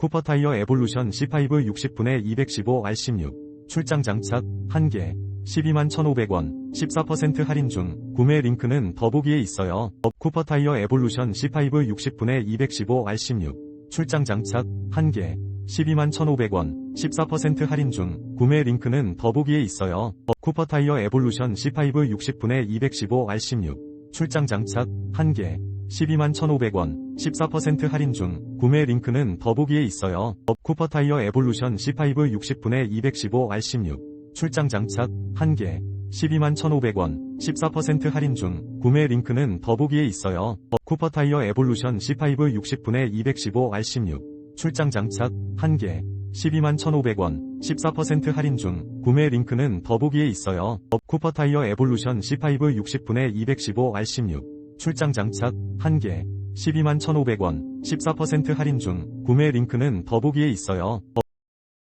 쿠퍼 타이어 에볼루션 C5 60분의 215 R16 출장 장착 1개. 12만 1,500원. 14% 할인 중 구매 링크는 더보기에 있어요. 쿠퍼 타이어 에볼루션 C5 60분의 215 R16 출장 장착 1개. 12만 1,500원. 14% 할인 중 구매 링크는 더보기에 있어요. 쿠퍼 타이어 에볼루션 C5 60분의 215 R16 출장 장착 1개 12만 1,500원 14% 할인 중 구매 링크는 더보기에 있어요. 쿠퍼 타이어 에볼루션 C5 60분의 215 R16 출장 장착 1개 12만 1,500원 14% 할인 중 구매 링크는 더보기에 있어요. 쿠퍼 타이어 에볼루션 C5 60분의 215 R16 출장 장착 1개 12만 1,500원 14% 할인 중 구매 링크는 더보기에 있어요. 쿠퍼 타이어 에볼루션 C5 60분의 215 R16 출장 장착 1개 12만 1,500원 14% 할인 중 구매 링크는 더보기에 있어요.